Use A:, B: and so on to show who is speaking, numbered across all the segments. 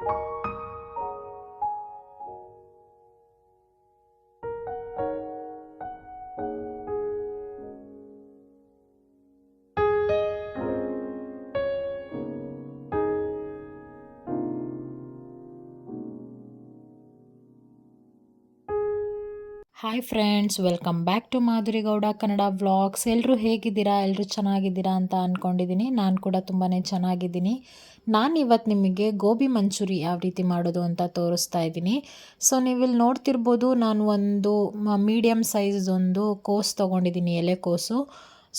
A: you hi friends welcome back to Madhuri Gowda Kannada vlogs ಎಲ್ಲರೂ ಹೇಗಿದ್ದೀರಾ? ಎಲ್ಲರೂ ಚೆನ್ನಾಗಿದ್ದೀರಾ ಅಂತ ಅಂದ್ಕೊಂಡಿದ್ದೀನಿ ನಾನು ಕೂಡ ತುಂಬಾ ಚೆನ್ನಾಗಿದ್ದೀನಿ. ನಾನು ಇವತ್ತು ನಿಮಗೆ ಗೋಬಿ ಮಂಚೂರಿ ಯಾವ ರೀತಿ ಮಾಡೋದು ಅಂತ ತೋರಿಸ್ತಾ ಇದ್ದೀನಿ. ಸೊ ನೀವಿಲ್ಲಿ ನೋಡ್ತಿರ್ಬೋದು, ನಾನು ಒಂದು ಮೀಡಿಯಮ್ ಸೈಜ್ ಒಂದು ಕೋಸ್ ತೊಗೊಂಡಿದ್ದೀನಿ ಎಲೆಕೋಸು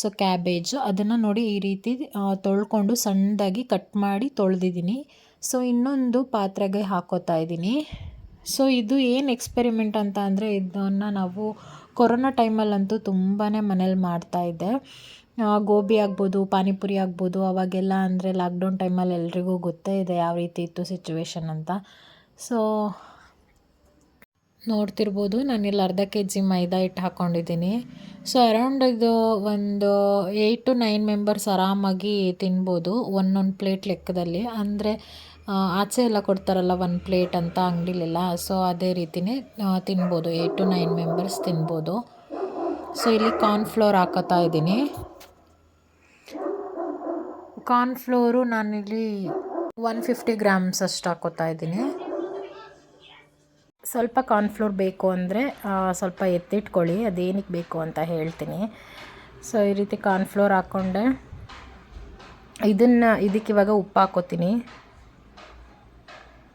A: ಸೊ ಕ್ಯಾಬೇಜು ಅದನ್ನು ನೋಡಿ ಈ ರೀತಿ ತೊಳ್ಕೊಂಡು ಸಣ್ಣದಾಗಿ ಕಟ್ ಮಾಡಿ ತೊಳೆದಿದ್ದೀನಿ. ಸೊ ಇನ್ನೊಂದು ಪಾತ್ರೆಗೆ ಹಾಕೋತಾ ಇದ್ದೀನಿ. ಸೊ ಇದು ಏನು ಎಕ್ಸ್ಪೆರಿಮೆಂಟ್ ಅಂತ ಅಂದರೆ ಇದನ್ನು ನಾವು ಕೊರೋನಾ ಟೈಮಲ್ಲಂತೂ ತುಂಬಾ ಮನೇಲಿ ಮಾಡ್ತಾಯಿದ್ದೆ ಗೋಬಿ ಆಗ್ಬೋದು, ಪಾನಿಪುರಿ ಆಗ್ಬೋದು, ಅವಾಗೆಲ್ಲ ಅಂದರೆ ಲಾಕ್ಡೌನ್ ಟೈಮಲ್ಲಿ ಎಲ್ರಿಗೂ ಗೊತ್ತೇ ಇದೆ ಯಾವ ರೀತಿ ಇತ್ತು ಸಿಚುವೇಶನ್ ಅಂತ. ಸೊ ನೋಡ್ತಿರ್ಬೋದು, ನಾನಿಲ್ಲಿ ಅರ್ಧ ಕೆ ಜಿ ಮೈದಾ ಹಿಟ್ಟು ಹಾಕ್ಕೊಂಡಿದ್ದೀನಿ ಸೊ ಅರೌಂಡ್ ಇದು ಒಂದು ಏಯ್ಟ್ ಟು ನೈನ್ ಮೆಂಬರ್ಸ್ ಆರಾಮಾಗಿ ತಿನ್ಬೋದು, ಒಂದೊಂದು ಪ್ಲೇಟ್ ಲೆಕ್ಕದಲ್ಲಿ. ಅಂದರೆ ಆಚೆ ಎಲ್ಲ ಕೊಡ್ತಾರಲ್ಲ ಒನ್ ಪ್ಲೇಟ್ ಅಂತ ಅಂಗಡಿಲೆಲ್ಲ. ಸೊ ಅದೇ ರೀತಿಯೇ ತಿನ್ಬೋದು. ಏಯ್ಟ್ ಟು ನೈನ್ ಮೆಂಬರ್ಸ್ ತಿನ್ಬೋದು. ಸೊ ಇಲ್ಲಿ ಕಾರ್ನ್ಫ್ಲೋರ್ ಹಾಕೋತಾ ಇದ್ದೀನಿ. ಕಾರ್ನ್ಫ್ಲೋರು ನಾನಿಲ್ಲಿ ಒನ್ ಫಿಫ್ಟಿ ಗ್ರಾಮ್ಸ್ ಅಷ್ಟು ಹಾಕೋತಾ ಇದ್ದೀನಿ. ಸ್ವಲ್ಪ ಕಾರ್ನ್ಫ್ಲೋರ್ ಬೇಕು ಅಂದರೆ ಸ್ವಲ್ಪ ಎತ್ತಿಟ್ಕೊಳ್ಳಿ. ಅದೇನಕ್ಕೆ ಬೇಕು ಅಂತ ಹೇಳ್ತೀನಿ. ಸೊ ಈ ರೀತಿ ಕಾರ್ನ್ಫ್ಲೋರ್ ಹಾಕ್ಕೊಂಡೆ ಇದನ್ನು, ಇದಕ್ಕೆ ಇವಾಗ ಉಪ್ಪು ಹಾಕೋತೀನಿ.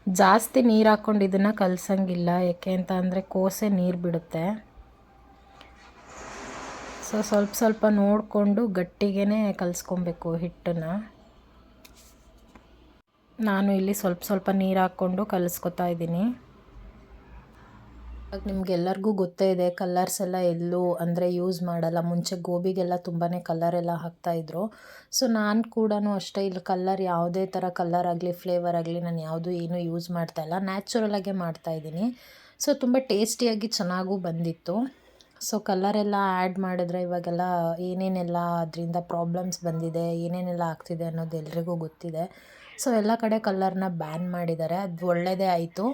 A: ಜಾಸ್ತಿ ನೀರು ಹಾಕ್ಕೊಂಡು ಇದನ್ನು ಕಲಸಂಗಿಲ್ಲ. ಯಾಕೆ ಅಂತ ಅಂದರೆ ಕೋಸೆ ನೀರು ಬಿಡುತ್ತೆ. ಸೊ ಸ್ವಲ್ಪ ಸ್ವಲ್ಪ ನೋಡಿಕೊಂಡು ಗಟ್ಟಿಗೆ ಕಲಿಸ್ಕೊಬೇಕು ಹಿಟ್ಟನ್ನು. ನಾನು ಇಲ್ಲಿ ಸ್ವಲ್ಪ ಸ್ವಲ್ಪ ನೀರು ಹಾಕ್ಕೊಂಡು ಕಲಿಸ್ಕೊತಾ ಇದ್ದೀನಿ. ನಿಮ್ಗೆಲ್ಲರಿಗೂ ಗೊತ್ತೇ ಇದೆ ಕಲರ್ಸ್ ಎಲ್ಲ ಎಲ್ಲೂ ಅಂದರೆ ಯೂಸ್ ಮಾಡಲ್ಲ. ಮುಂಚೆ ಗೋಬಿಗೆಲ್ಲ ತುಂಬಾ ಕಲರ್ ಎಲ್ಲ ಹಾಕ್ತಾಯಿದ್ರು ಸೊ ನಾನು ಕೂಡ ಅಷ್ಟೇ ಇಲ್ಲಿ ಕಲ್ಲರ್ ಯಾವುದೇ ಥರ ಕಲ್ಲರ್ ಆಗಲಿ ಫ್ಲೇವರ್ ಆಗಲಿ ನಾನು ಯಾವುದು ಏನೂ ಯೂಸ್ ಮಾಡ್ತಾಯಿಲ್ಲ ನ್ಯಾಚುರಲಾಗೆ ಮಾಡ್ತಾಯಿದ್ದೀನಿ ಸೊ ತುಂಬ ಟೇಸ್ಟಿಯಾಗಿ ಚೆನ್ನಾಗೂ ಬಂದಿತ್ತು. ಸೊ ಕಲರೆಲ್ಲ ಆ್ಯಡ್ ಮಾಡಿದ್ರೆ ಇವಾಗೆಲ್ಲ ಏನೇನೆಲ್ಲ ಅದರಿಂದ ಪ್ರಾಬ್ಲಮ್ಸ್ ಬಂದಿದೆ, ಏನೇನೆಲ್ಲ ಆಗ್ತಿದೆ ಅನ್ನೋದು ಎಲ್ರಿಗೂ ಗೊತ್ತಿದೆ. ಸೊ ಎಲ್ಲ ಕಡೆ ಕಲ್ಲರ್ನ ಬ್ಯಾನ್ ಮಾಡಿದ್ದಾರೆ. ಅದು ಒಳ್ಳೆಯದೇ ಆಯಿತು.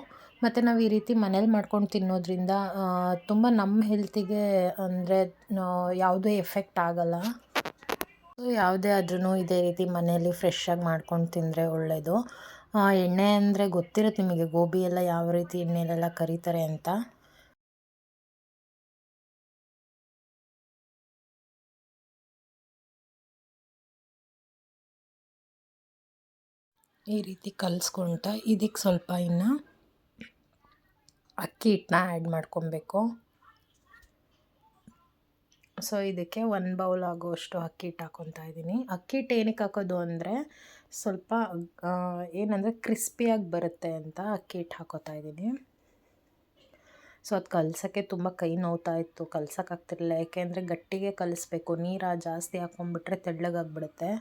A: ಮತ್ತು ನಾವು ಈ ರೀತಿ ಮನೇಲಿ ಮಾಡ್ಕೊಂಡು ತಿನ್ನೋದ್ರಿಂದ ತುಂಬ ನಮ್ಮ ಹೆಲ್ತಿಗೆ ಅಂದರೆ ಯಾವುದೇ ಎಫೆಕ್ಟ್ ಆಗೋಲ್ಲ. ಯಾವುದೇ ಆದ್ರೂ ಇದೇ ರೀತಿ ಮನೆಯಲ್ಲಿ ಫ್ರೆಶ್ಶಾಗಿ ಮಾಡ್ಕೊಂಡು ತಿಂದರೆ ಒಳ್ಳೆಯದು ಎಣ್ಣೆ ಅಂದರೆ ಗೊತ್ತಿರುತ್ತೆ ನಿಮಗೆ, ಗೋಬಿ ಎಲ್ಲ ಯಾವ ರೀತಿ ಎಣ್ಣೆಲೆಲ್ಲ ಕರೀತಾರೆ ಅಂತ? ಈ ರೀತಿ ಕಲಿಸ್ಕೊಳ್ತಾ ಇದಕ್ಕೆ ಸ್ವಲ್ಪ ಇನ್ನು. ಅಕ್ಕಿ ಹಿಟ್ಟನ್ನ ಆ್ಯಡ್ ಮಾಡ್ಕೊಬೇಕು. ಸೊ ಇದಕ್ಕೆ ಒಂದು ಬೌಲ್ ಆಗೋಷ್ಟು ಅಕ್ಕಿ ಹಿಟ್ಟು ಹಾಕ್ಕೊತಾ ಇದ್ದೀನಿ. ಅಕ್ಕಿ ಹಿಟ್ಟು ಏನಕ್ಕೆ ಹಾಕೋದು ಅಂದರೆ ಸ್ವಲ್ಪ ಏನಂದರೆ ಕ್ರಿಸ್ಪಿಯಾಗಿ ಬರುತ್ತೆ ಅಂತ ಅಕ್ಕಿ ಹಿಟ್ಟು ಹಾಕೋತಾ ಇದ್ದೀನಿ. ಸೊ ಅದು ಕಲ್ಸೋಕ್ಕೆ ತುಂಬ ಕೈ ನೋವ್ತಾ ಇತ್ತು. ಕಲ್ಸೋಕ್ಕಾಗ್ತಿರಲಿಲ್ಲ ಯಾಕೆಂದರೆ ಗಟ್ಟಿಗೆ ಕಲಿಸ್ಬೇಕು. ನೀರು ಜಾಸ್ತಿ ಹಾಕ್ಕೊಂಡ್ಬಿಟ್ರೆ ತೆಳ್ಳಗಾಗ್ಬಿಡುತ್ತೆ.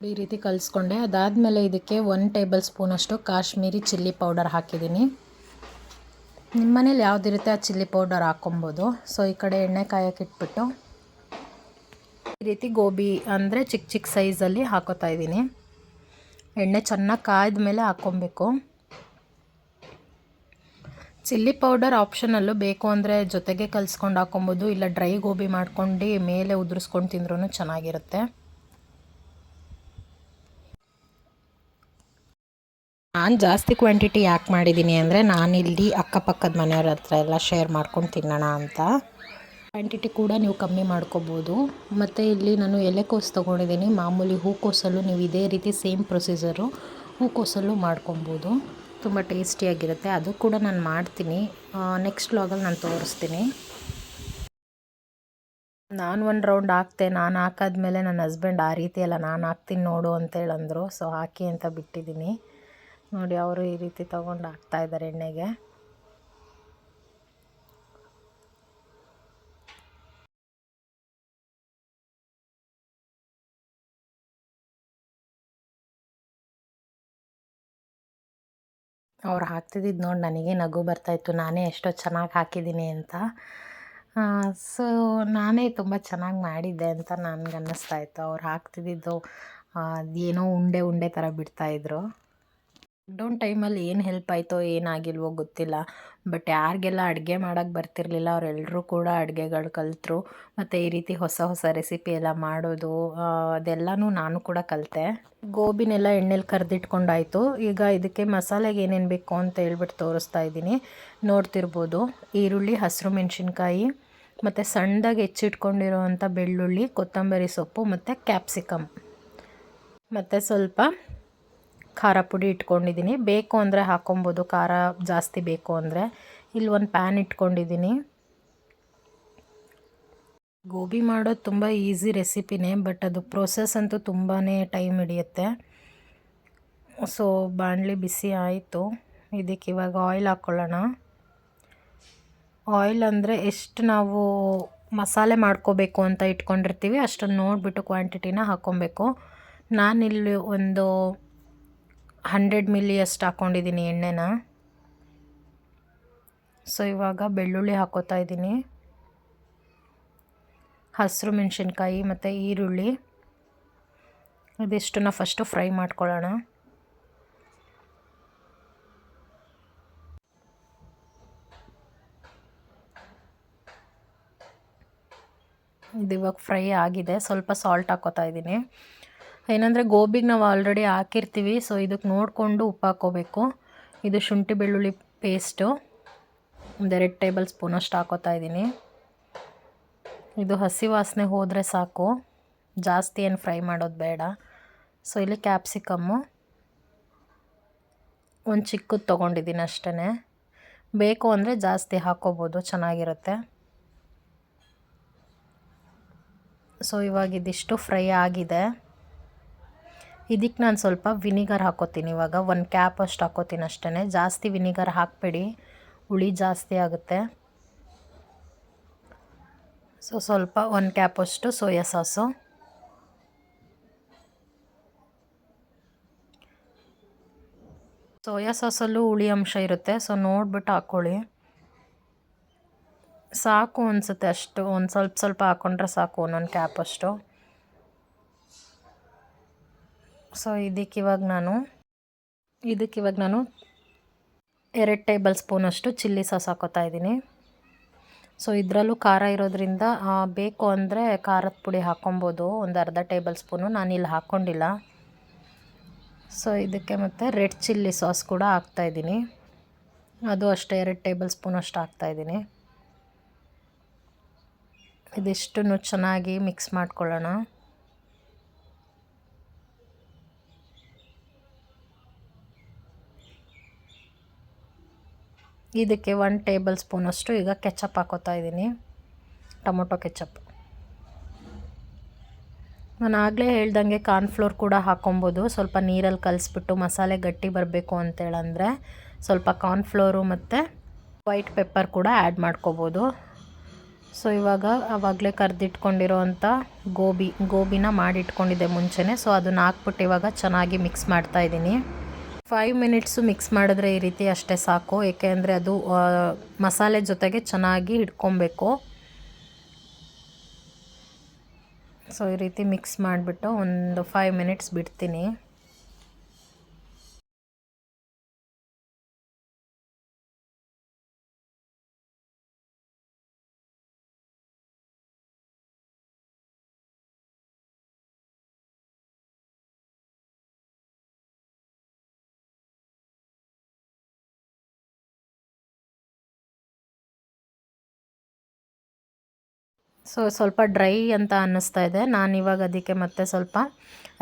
A: ಈ ರೀತಿ ಕಲಿಸ್ಕೊಂಡೆ. ಅದಾದಮೇಲೆ ಇದಕ್ಕೆ ಒನ್ ಟೇಬಲ್ ಸ್ಪೂನಷ್ಟು ಕಾಶ್ಮೀರಿ ಚಿಲ್ಲಿ ಪೌಡರ್ ಹಾಕಿದ್ದೀನಿ. ನಿಮ್ಮ ಮನೇಲಿ ಯಾವುದಿರುತ್ತೆ ಆ ಚಿಲ್ಲಿ ಪೌಡರ್ ಹಾಕ್ಕೊಬೋದು. ಸೊ ಈ ಕಡೆ ಎಣ್ಣೆ ಕಾಯಕ್ಕೆ ಇಟ್ಬಿಟ್ಟು ಈ ರೀತಿ ಗೋಬಿ ಅಂದರೆ ಚಿಕ್ಕ ಚಿಕ್ಕ ಸೈಜಲ್ಲಿ ಹಾಕೋತಾ ಇದ್ದೀನಿ. ಎಣ್ಣೆ ಚೆನ್ನಾಗಿ ಕಾಯ್ದ ಮೇಲೆ ಹಾಕ್ಕೊಬೇಕು. ಚಿಲ್ಲಿ ಪೌಡರ್ ಆಪ್ಷನಲ್ಲೂ ಬೇಕು ಅಂದರೆ ಜೊತೆಗೆ ಕಲಿಸ್ಕೊಂಡು ಹಾಕ್ಕೊಬೋದು. ಇಲ್ಲ ಡ್ರೈ ಗೋಬಿ ಮಾಡ್ಕೊಂಡು ಮೇಲೆ ಉದುರಿಸ್ಕೊಂಡು ತಿಂದ್ರೂ ಚೆನ್ನಾಗಿರುತ್ತೆ. ನಾನು ಜಾಸ್ತಿ ಕ್ವಾಂಟಿಟಿ ಯಾಕೆ ಮಾಡಿದ್ದೀನಿ ಅಂದರೆ ನಾನಿಲ್ಲಿ ಅಕ್ಕಪಕ್ಕದ ಮನೆಯವ್ರ ಹತ್ರ ಎಲ್ಲ ಶೇರ್ ಮಾಡ್ಕೊಂಡು ತಿನ್ನೋಣ ಅಂತ. ಕ್ವಾಂಟಿಟಿ ಕೂಡ ನೀವು ಕಮ್ಮಿ ಮಾಡ್ಕೋಬೋದು. ಮತ್ತು ಇಲ್ಲಿ ನಾನು ಎಲೆಕೋಸು ತೊಗೊಂಡಿದ್ದೀನಿ ಮಾಮೂಲಿ ಹೂಕೋಸಲ್ಲೂ ನೀವು ಇದೇ ರೀತಿ ಸೇಮ್ ಪ್ರೊಸೀಜರು ಹೂಕೋಸಲ್ಲೂ ಮಾಡ್ಕೊಬೋದು. ತುಂಬ ಟೇಸ್ಟಿಯಾಗಿರುತ್ತೆ ಅದು ಕೂಡ ನಾನು ಮಾಡ್ತೀನಿ. ನೆಕ್ಸ್ಟ್ ವ್ಲಾಗಲ್ಲಿ ನಾನು ತೋರಿಸ್ತೀನಿ. ನಾನು ಒಂದು ರೌಂಡ್ ಹಾಕ್ತೆ. ನಾನು ಹಾಕಾದ್ಮೇಲೆ ನನ್ನ ಹಸ್ಬೆಂಡ್ ಆ ರೀತಿ ಎಲ್ಲ ನಾನು ಹಾಕ್ತೀನಿ ನೋಡು ಅಂತೇಳಂದರು ಸೊ ಹಾಕಿ ಅಂತ ಬಿಟ್ಟಿದ್ದೀನಿ ನೋಡಿ, ಅವರು ಈ ರೀತಿ ತಗೊಂಡು ಇದ್ದಾರೆ ಎಣ್ಣೆಗೆ. ಅವ್ರು ಹಾಕ್ತಿದ್ದಿದ್ದು ನೋಡಿ, ನನಗೆ ನಗು ಬರ್ತಾಯಿತ್ತು ನಾನೇ ಎಷ್ಟೋ ಚೆನ್ನಾಗಿ ಹಾಕಿದ್ದೀನಿ ಅಂತ. ಸೊ, ನಾನೇ ತುಂಬ ಚೆನ್ನಾಗಿ ಮಾಡಿದ್ದೆ ಅಂತ ನನಗೆ ಅನ್ನಿಸ್ತಾ ಇತ್ತು. ಅವ್ರು ಹಾಕ್ತಿದ್ದಿದ್ದು ಏನೋ ಉಂಡೆ ಉಂಡೆ ಥರ ಬಿಡ್ತಾಯಿದ್ರು ಲಾಕ್ಡೌನ್ ಟೈಮಲ್ಲಿ ಏನು ಹೆಲ್ಪ್ ಆಯಿತೋ ಏನಾಗಿಲ್ವೋ ಗೊತ್ತಿಲ್ಲ. ಬಟ್ ಯಾರಿಗೆಲ್ಲ ಅಡುಗೆ ಮಾಡೋಕ್ಕೆ ಬರ್ತಿರಲಿಲ್ಲ ಅವರೆಲ್ಲರೂ ಕೂಡ ಅಡುಗೆಗಳು ಕಲಿತರು. ಮತ್ತು ಈ ರೀತಿ ಹೊಸ ಹೊಸ ರೆಸಿಪಿ ಎಲ್ಲ ಮಾಡೋದು ಅದೆಲ್ಲನೂ ನಾನು ಕೂಡ ಕಲಿತೆ. ಗೋಬಿನೆಲ್ಲ ಎಣ್ಣೆಲಿ ಕರೆದಿಟ್ಕೊಂಡಾಯಿತು. ಈಗ ಇದಕ್ಕೆ ಮಸಾಲೆಗೆ ಏನೇನು ಬೇಕು ಅಂತ ಹೇಳ್ಬಿಟ್ಟು ತೋರಿಸ್ತಾ ಇದ್ದೀನಿ. ನೋಡ್ತಿರ್ಬೋದು, ಈರುಳ್ಳಿ, ಹಸಿರು ಮೆಣಸಿನ್ಕಾಯಿ, ಮತ್ತು ಸಣ್ಣದಾಗಿ ಹೆಚ್ಚಿಟ್ಕೊಂಡಿರೋವಂಥ ಬೆಳ್ಳುಳ್ಳಿ, ಕೊತ್ತಂಬರಿ ಸೊಪ್ಪು, ಮತ್ತು ಕ್ಯಾಪ್ಸಿಕಮ್. ಮತ್ತು ಸ್ವಲ್ಪ ಖಾರ ಪುಡಿ ಇಟ್ಕೊಂಡಿದ್ದೀನಿ. ಬೇಕು ಅಂದರೆ ಹಾಕ್ಕೊಬೋದು ಖಾರ ಜಾಸ್ತಿ ಬೇಕು ಅಂದರೆ. ಇಲ್ಲಿ ಒಂದು ಪ್ಯಾನ್ ಇಟ್ಕೊಂಡಿದ್ದೀನಿ. ಗೋಬಿ ಮಾಡೋದು ತುಂಬ ಈಸಿ ರೆಸಿಪಿನೇ ಬಟ್ ಅದು ಪ್ರೋಸೆಸ್ ಅಂತೂ ತುಂಬಾ ಟೈಮ್ ಹಿಡಿಯುತ್ತೆ. ಸೊ ಬಾಣಲೆ ಬಿಸಿ ಆಯಿತು. ಇದಕ್ಕೆ ಇವಾಗ ಆಯಿಲ್ ಹಾಕ್ಕೊಳ್ಳೋಣ ಆಯಿಲ್ ಅಂದರೆ ಎಷ್ಟು ನಾವು ಮಸಾಲೆ ಮಾಡ್ಕೋಬೇಕು ಅಂತ ಇಟ್ಕೊಂಡಿರ್ತೀವಿ, ಅಷ್ಟನ್ನು ನೋಡಿಬಿಟ್ಟು ಕ್ವಾಂಟಿಟಿನ ಹಾಕ್ಕೊಬೇಕು ನಾನಿಲ್ಲಿ ಒಂದು ಹಂಡ್ರೆಡ್ ಮಿಲಿ ಅಷ್ಟು ಹಾಕ್ಕೊಂಡಿದ್ದೀನಿ ಎಣ್ಣೆನ. ಸೊ ಇವಾಗ ಬೆಳ್ಳುಳ್ಳಿ ಹಾಕೋತಾ ಇದ್ದೀನಿ. ಹಸಿರು ಮೆಣಸಿನ್ಕಾಯಿ ಮತ್ತು ಈರುಳ್ಳಿ. ಇದಿಷ್ಟನ್ನ ಫಸ್ಟು ಫ್ರೈ ಮಾಡ್ಕೊಳ್ಳೋಣ. ಇದು ಇವಾಗ ಫ್ರೈ ಆಗಿದೆ. ಸ್ವಲ್ಪ ಸಾಲ್ಟ್ ಹಾಕೋತಾ ಇದ್ದೀನಿ. ಏನಂದರೆ ಗೋಬಿಗೆ ನಾವು ಆಲ್ರೆಡಿ ಹಾಕಿರ್ತೀವಿ ಸೊ ಇದಕ್ಕೆ ನೋಡಿಕೊಂಡು ಉಪ್ಪು ಹಾಕ್ಕೋಬೇಕು ಇದು ಶುಂಠಿ ಬೆಳ್ಳುಳ್ಳಿ ಪೇಸ್ಟು ಒಂದು ಎರಡು ಟೇಬಲ್ ಸ್ಪೂನ್ ಅಷ್ಟು ಹಾಕೋತಾ ಇದ್ದೀನಿ. ಇದು ಹಸಿ ವಾಸನೆ ಹೋದರೆ ಸಾಕು. ಜಾಸ್ತಿ ಏನು ಫ್ರೈ ಮಾಡೋದು ಬೇಡ. ಸೊ ಇಲ್ಲಿ ಕ್ಯಾಪ್ಸಿಕಮ್ಮು ಒಂದು ಚಿಕ್ಕದು ತೊಗೊಂಡಿದ್ದೀನಿ ಅಷ್ಟೇ ಬೇಕು ಅಂದರೆ ಜಾಸ್ತಿ ಹಾಕೋಬೋದು, ಚೆನ್ನಾಗಿರುತ್ತೆ. ಸೊ ಇವಾಗ ಇದಿಷ್ಟು ಫ್ರೈ ಆಗಿದೆ. ಇದಕ್ಕೆ ನಾನು ಸ್ವಲ್ಪ ವಿನಿಗರ್ ಹಾಕೋತೀನಿ. ಇವಾಗ ಒಂದು ಕ್ಯಾಪ್ ಅಷ್ಟು ಹಾಕೋತೀನಿ ಅಷ್ಟೇ ಜಾಸ್ತಿ ವಿನಿಗರ್ ಹಾಕಬೇಡಿ. ಹುಳಿ ಜಾಸ್ತಿ ಆಗುತ್ತೆ. ಸೊ ಸ್ವಲ್ಪ ಒಂದು ಕ್ಯಾಪ್ ಅಷ್ಟು ಸೋಯಾ ಸಾಸು. ಸೋಯಾ ಸಾಸಲ್ಲೂ ಹುಳಿ ಅಂಶ ಇರುತ್ತೆ. ಸೊ ನೋಡ್ಬಿಟ್ಟು ಹಾಕ್ಕೊಳ್ಳಿ ಸಾಕು ಅನಿಸುತ್ತೆ ಅಷ್ಟು. ಒಂದು ಸ್ವಲ್ಪ ಸ್ವಲ್ಪ ಹಾಕ್ಕೊಂಡ್ರೆ ಸಾಕು ಒಂದೊಂದು ಕ್ಯಾಪ್ ಅಷ್ಟು. ಸೊ ಇದಕ್ಕೆ ಇವಾಗ ನಾನು, ಇದಕ್ಕೆ ಇವಾಗ ನಾನು ಎರಡು ಟೇಬಲ್ ಸ್ಪೂನಷ್ಟು ಚಿಲ್ಲಿ ಸಾಸ್ ಹಾಕೋತಾ ಇದ್ದೀನಿ. ಸೊ ಇದರಲ್ಲೂ ಖಾರ ಇರೋದ್ರಿಂದ ಬೇಕು ಅಂದರೆ ಖಾರದ ಪುಡಿ ಹಾಕ್ಕೊಬೋದು ಒಂದು ಅರ್ಧ ಟೇಬಲ್ ಸ್ಪೂನು ನಾನು ಇಲ್ಲಿ ಹಾಕ್ಕೊಂಡಿಲ್ಲ ಸೊ ಇದಕ್ಕೆ ಮತ್ತು ರೆಡ್ ಚಿಲ್ಲಿ ಸಾಸ್ ಕೂಡ ಹಾಕ್ತಾಯಿದ್ದೀನಿ ಅದು ಅಷ್ಟೇ, ಎರಡು ಟೇಬಲ್ ಸ್ಪೂನ್ ಅಷ್ಟು ಹಾಕ್ತಾಯಿದ್ದೀನಿ ಇದಿಷ್ಟನ್ನು ಚೆನ್ನಾಗಿ ಮಿಕ್ಸ್ ಮಾಡ್ಕೊಳ್ಳೋಣ. ಇದಕ್ಕೆ ಒನ್ ಟೇಬಲ್ ಸ್ಪೂನಷ್ಟು ಈಗ ಕೆಚಪ್ ಹಾಕೋತಾ ಇದ್ದೀನಿ. ಟೊಮೊಟೊ ಕೆಚಪ್ ನಾನು ಆಗಲೇ ಹೇಳ್ದಂಗೆ ಕಾರ್ನ್ಫ್ಲೋರ್ ಕೂಡ ಹಾಕೊಬೋದು. ಸ್ವಲ್ಪ ನೀರಲ್ಲಿ ಕಲಿಸ್ಬಿಟ್ಟು ಮಸಾಲೆ ಗಟ್ಟಿ ಬರಬೇಕು ಅಂತೇಳಂದರೆ ಸ್ವಲ್ಪ ಕಾರ್ನ್ಫ್ಲೋರು ಮತ್ತು ವೈಟ್ ಪೆಪ್ಪರ್ ಕೂಡ ಆ್ಯಡ್ ಮಾಡ್ಕೋಬೋದು. ಸೊ ಇವಾಗ ಆವಾಗಲೇ ಕರೆದಿಟ್ಕೊಂಡಿರೋವಂಥ ಗೋಬಿ, ಗೋಬಿನ ಮಾಡಿಟ್ಕೊಂಡಿದ್ದೆ ಮುಂಚೆನೇ. ಸೊ ಅದನ್ನ ಹಾಕ್ಬಿಟ್ಟು ಇವಾಗ ಚೆನ್ನಾಗಿ ಮಿಕ್ಸ್ ಮಾಡ್ತಾ ಇದ್ದೀನಿ. ಫೈವ್ ಮಿನಿಟ್ಸು ಮಿಕ್ಸ್ ಮಾಡಿದ್ರೆ ಈ ರೀತಿ ಅಷ್ಟೇ ಸಾಕು. ಏಕೆಂದರೆ ಅದು ಮಸಾಲೆ ಜೊತೆಗೆ ಚೆನ್ನಾಗಿ ಹಿಡ್ಕೊಬೇಕು. ಸೊ ಈ ರೀತಿ ಮಿಕ್ಸ್ ಮಾಡಿಬಿಟ್ಟು ಒಂದು ಫೈವ್ ಮಿನಿಟ್ಸ್ ಬಿಡ್ತೀನಿ. ಸೊ ಸ್ವಲ್ಪ ಡ್ರೈ ಅಂತ ಅನ್ನಿಸ್ತಾ ಇದೆ. ನಾನು ಇವಾಗ ಅದಕ್ಕೆ ಮತ್ತೆ ಸ್ವಲ್ಪ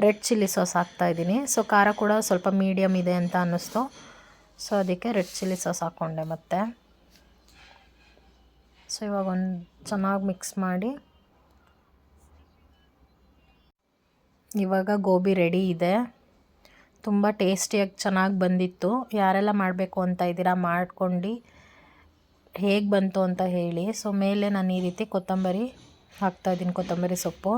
A: ರೆಡ್ ಚಿಲ್ಲಿ ಸಾಸ್ ಹಾಕ್ತಾಯಿದ್ದೀನಿ ಸೊ ಖಾರ ಕೂಡ ಸ್ವಲ್ಪ ಮೀಡಿಯಮ್ ಇದೆ ಅಂತ ಅನ್ನಿಸ್ತು. ಸೊ ಅದಕ್ಕೆ ರೆಡ್ ಚಿಲ್ಲಿ ಸಾಸ್ ಹಾಕ್ಕೊಂಡೆ ಮತ್ತೆ. ಸೊ ಇವಾಗ ಒಂದು ಚೆನ್ನಾಗಿ ಮಿಕ್ಸ್ ಮಾಡಿ ಇವಾಗ ಗೋಬಿ ರೆಡಿ ಇದೆ. ತುಂಬ ಟೇಸ್ಟಿಯಾಗಿ ಚೆನ್ನಾಗಿ ಬಂದಿತ್ತು. ಯಾರೆಲ್ಲ ಮಾಡಬೇಕು ಅಂತ ಇದ್ದೀರಾ ಮಾಡ್ಕೊಂಡು ಹೇಗೆ ಬಂತು ಅಂತ ಹೇಳಿ. ಸೊ ಮೇಲೆ ನಾನು ಈ ರೀತಿ ಕೊತ್ತಂಬರಿ ಹಾಕ್ತಾಯಿದ್ದೀನಿ ಕೊತ್ತಂಬರಿ ಸೊಪ್ಪು.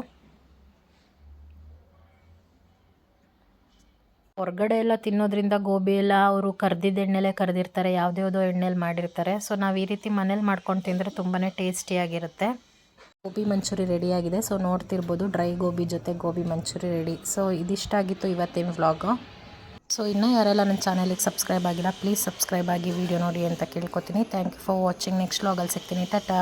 A: ಹೊರಗಡೆ ಎಲ್ಲ ತಿನ್ನೋದ್ರಿಂದ ಗೋಬಿ ಎಲ್ಲ ಅವರು ಕರ್ದಿದ್ದ ಎಣ್ಣೆಲೇ ಕರೆದಿರ್ತಾರೆ ಯಾವುದ್ಯಾವುದೋ ಎಣ್ಣೆಲಿ ಮಾಡಿರ್ತಾರೆ. ಸೊ ನಾವು ಈ ರೀತಿ ಮನೇಲಿ ಮಾಡ್ಕೊಂಡು ತಿಂದರೆ ತುಂಬಾ ಟೇಸ್ಟಿಯಾಗಿರುತ್ತೆ ಗೋಬಿ ಮಂಚೂರಿ ರೆಡಿಯಾಗಿದೆ. ಸೊ ನೋಡ್ತಿರ್ಬೋದು ಡ್ರೈ ಗೋಬಿ ಜೊತೆ ಗೋಬಿ ಮಂಚೂರಿ ರೆಡಿ. ಸೊ ಇದಿಷ್ಟಾಗಿತ್ತು ಇವತ್ತಿನ ವ್ಲಾಗು. ಸೊ ಇನ್ನೂ ಯಾರೆಲ್ಲ ನನ್ನ ಚಾನಲಿಗೆ ಸಬ್ಸ್ಕ್ರೈಬ್ ಆಗಿಲ್ಲ ಪ್ಲೀಸ್ ಸಬ್ಸ್ಕ್ರೈಬ್ ಆಗಿ ವಿಡಿಯೋ ನೋಡಿ ಅಂತ ಕೇಳ್ಕೊತೀನಿ. Thank you for watching next ಲಾಗಲ್ಲಿ ಸಿಗ್ತೀನಿ. ಟಾಟಾ